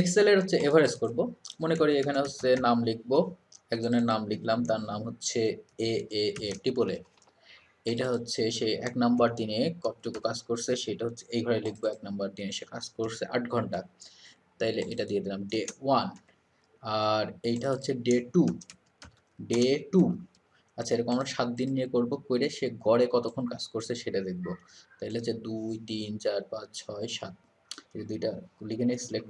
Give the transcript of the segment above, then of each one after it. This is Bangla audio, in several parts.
এক্সেলের হচ্ছে এভারেজ করব। মনে করি এখানে হচ্ছে নাম লিখব। একজনের নাম লিখলাম, তার নাম হচ্ছে এ এ এ টিপলে এটা হচ্ছে সে এক নাম্বার দিনে কতটুকু কাজ করছে, সেটা হচ্ছে এই ঘরে লিখব, এক নাম্বার দিনে সে কাজ করছে আট ঘণ্টা। তাইলে এটা দিয়ে দিলাম ডে ওয়ান আর এইটা হচ্ছে ডে টু ডে টু আচ্ছা এরকম আমরা সাত দিন নিয়ে করব, করে সে গড়ে কতক্ষণ কাজ করছে সেটা দেখব। তাইলে হচ্ছে দুই, তিন, চার, পাঁচ, ছয়, সাত। এই দুইটা লিখে নিয়ে সিলেক্ট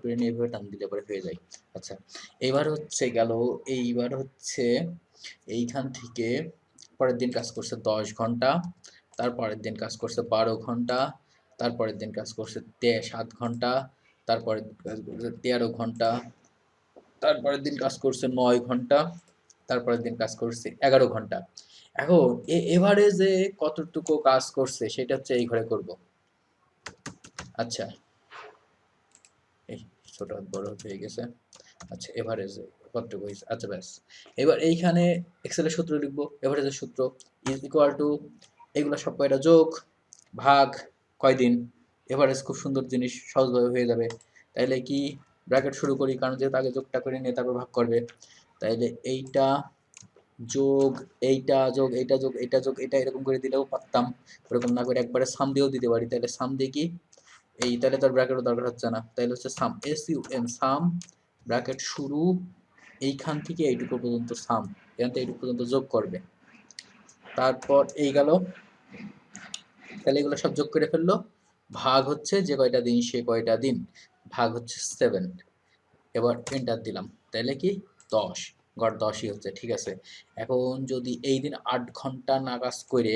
টান দিলে পরে হয়ে যায়। আচ্ছা এবার হচ্ছে গেল, এইবার হচ্ছে এইখান থেকে পরের দিন কাজ করছে দশ ঘণ্টা তারপরের দিন কাজ করছে বারো ঘণ্টা তারপরের দিন কাজ করছে তে, সাত ঘণ্টা তারপরের দিন কাজ করছে তেরো ঘণ্টা তারপরের দিন কাজ করছে নয় ঘণ্টা তারপরের দিন কাজ করছে এগারো ঘণ্টা। এখন এভারেজে কতটুকু কাজ করছে সেটা হচ্ছে এই ঘরে করব। আচ্ছা ছোট বড় হয়ে গেছে। আচ্ছা এভারেজে কতটুকু হয়েছে আচ্ছা ব্যাস। এবার এইখানে এক্সেলের সূত্র লিখব এভারেজের সূত্র ইজ ইকুয়াল টু এগুলো সব কয়টা যোগ, ভাগ কয়দিন এভারেজ খুব সুন্দর জিনিস, সহজভাবে হয়ে যাবে। তাইলে কি ব্র্যাকেট শুরু করি? কারণ যেহেতু আগে যোগটা করে নিয়ে তারপর ভাগ করবে। তাইলে এইটা যোগ এইটা যোগ এইটা যোগ এইটা যোগ এটা এরকম করে দিলেও পারতাম। এরকম না করে একবারে সাম দিয়েও দিতে পারি। তাহলে সাম দিয়ে কি? এই তাহলে তার ব্র্যাকেটও দরকার হচ্ছে না। তাহলে হচ্ছে sum S U M sum bracket শুরু, এইখান থেকে এইটুকু পর্যন্ত সাম এখান থেকে এইটুকু পর্যন্ত যোগ করবে। তারপর এই গেল। তাহলে এগুলো সব যোগ করে ফেলল। ভাগ হচ্ছে যে কয়টা দিন, সে কয়টা দিন। ভাগ হচ্ছে সেভেন এবার এন্টার দিলাম। তাহলে কি? দশ। গড় দশই হচ্ছে, ঠিক আছে? এখন যদি এই দিন আট ঘণ্টা না কাজ করে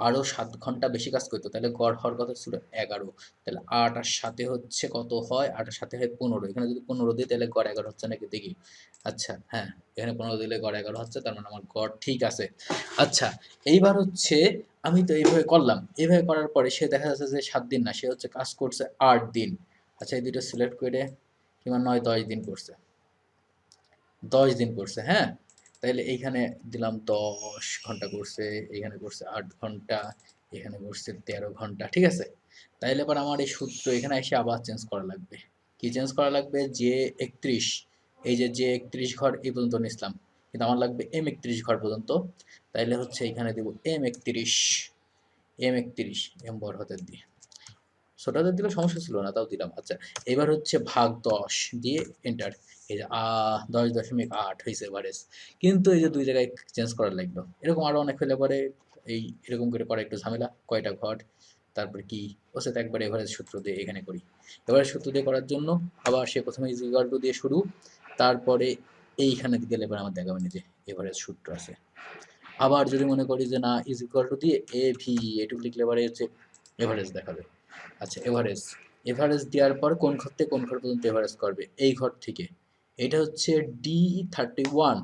আরও সাত ঘণ্টা বেশি কাজ করতো। তাহলে গড় হওয়ার কথা ছিল এগারো। তাহলে আট আর সাথে হচ্ছে কত হয়? আট আর সাথে হয় পনেরো। এখানে যদি পনেরো দিই, তাহলে গড় এগারো হচ্ছে নাকি? দেখি। আচ্ছা হ্যাঁ এখানে পনেরো দিলে গড় এগারো হচ্ছে, তার মানে আমার গড় ঠিক আছে। আচ্ছা এইবার হচ্ছে আমি তো এইভাবে করলাম। এইভাবে করার পরে সে দেখা যাচ্ছে যে সাত দিন না, সে হচ্ছে কাজ করছে আট দিন। আচ্ছা এই দুটো সিলেক্ট করে কিংবা নয়, দশ দিন করছে। দশ দিন করছে হ্যাঁ? তাহলে এইখানে দিলাম দশ ঘণ্টা করছে এখানে করছে আট ঘণ্টা এখানে করছে তেরো ঘণ্টা, ঠিক আছে? তাইলে এবার আমার এই সূত্র এখানে এসে আবার চেঞ্জ করা লাগবে। কি চেঞ্জ করা লাগবে? যে একত্রিশ, এই যে যে একত্রিশ ঘর এই পর্যন্ত নিছিলাম কিন্তু আমার লাগবে এম একত্রিশ ঘর পর্যন্ত। তাইলে হচ্ছে এখানে দেবো এম একত্রিশ এম একত্রিশ এম বড় হাতের দিয়ে। ছোট দিলে সমস্যা ছিল না, তাও দিলাম। আচ্ছা এবার হচ্ছে ভাগ দশ দিয়ে এন্টার এই যে দশ দশমিক আট হয়েছে এভারেজ কিন্তু এই যে দুই জায়গায় চেঞ্জ করার লাগল। এরকম আরও অনেক হলে পরে এই এরকম করে করা একটু ঝামেলা, কয়টা ঘর, তারপর কি? ও সাথে একবার এভারেজ সূত্র দিয়ে এখানে করি। এভারেজ সূত্র দিয়ে করার জন্য আবার সে প্রথমে ইজিকাল টু দিয়ে শুরু, তারপরে এইখানে গেলে এবার আমার দেখাবেন যে এভারেজ সূত্র আছে। আবার যদি মনে করি যে না ইজ টু দিয়ে এ ভি এটুকু লিখলে এবারে হচ্ছে এভারেজ দেখাবে। আচ্ছা এভারেজ এভারেজ দেওয়ার পর কোন ঘর থেকে কোন ঘর পর্যন্ত এভারেজ করবে? এই ঘর থেকে। এটা হচ্ছে ডি থার্টি ওয়ান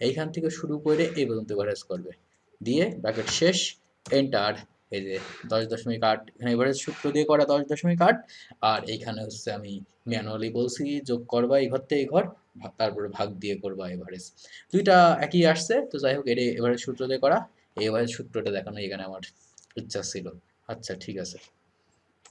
এইখান থেকে শুরু করে এই পর্যন্ত এভারেজ করবে। দিয়ে ব্র্যাকেট শেষ এন্টার এই যে দশ দশমিক আট, এখানে এভারেজ সূত্র দিয়ে করা দশ দশমিক আট। আর এইখানে হচ্ছে আমি ম্যানুয়ালি বলছি, যোগ করবা এই ঘর থেকে এই ঘর তারপরে ভাগ দিয়ে করবা এভারেজ দুইটা একই আসছে, তো যাই হোক এটা এভারেজ সূত্র দিয়ে করা। এভারেজ সূত্রটা দেখানো এখানে আমার ইচ্ছা ছিল। আচ্ছা ঠিক আছে।